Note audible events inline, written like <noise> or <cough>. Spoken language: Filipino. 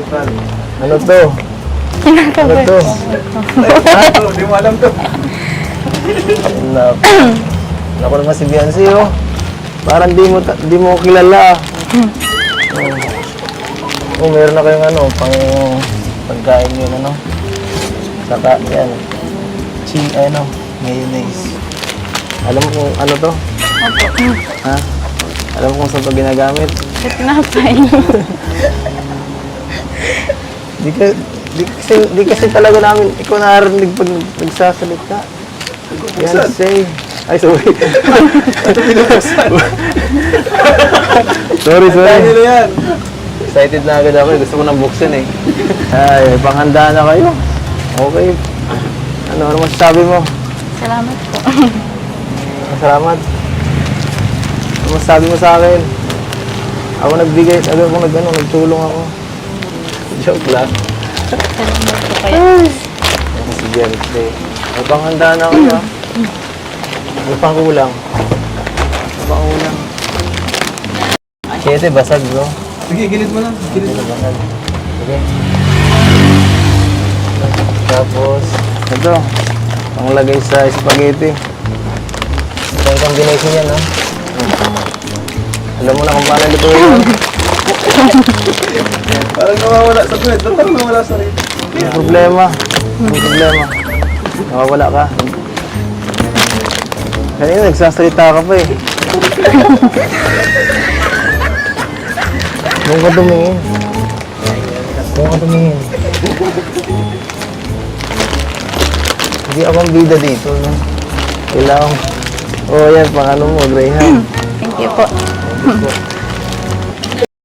Ano to? Ano to? <laughs> Hindi mo alam to. Naku. Naku naman si Beyonce, oh. Parang di mo, di mo kilala. Oh. oh, meron na kayong ano, pang pagkain yun, ano. Saka, yan. Chi, ano, mayonnaise. Alam mo kung ano to? Ha? Alam mo kung saan to ginagamit? Ba't tinapay? <laughs> Di ka, di kasi, di kasi talaga namin, ikaw narinig pag nagsasalita. Yan, say. Ay, sorry. <laughs> sorry, sorry. nila yan. Excited na agad ako. eh. Gusto ko nang buksan eh. Ay, panghanda na kayo. Okay. Ano, ano masasabi mo? Salamat po. Salamat. Ano masasabi mo sa akin? Ako nagbigay, ako ako nag, ano, nagtulong ako. <laughs> Joke lang. Salamat po kayo. Si Beyonce. May panghanda na kayo. ah. May pangkulang. May pangkulang. Siyete, basag bro. Sige, gilid mo lang. Gilid mo. Basag. Sige. Tapos, ito. Panglagay sa spaghetti. Ito yung combination yan, ha? Alam mo na kung paano lutuin yan. <laughs> Parang nawawala sa kwento. Parang nawawala sa rin. May problema. May problema. Nakawala ka. Kanina nagsasalita ka pa eh. <laughs> Doon ka tumingin. Doon ka tumingin. Hindi ako ang bida dito. No? Kailangan. Oo, oh, yan. Pang ano mo, Greyhound. Thank you po.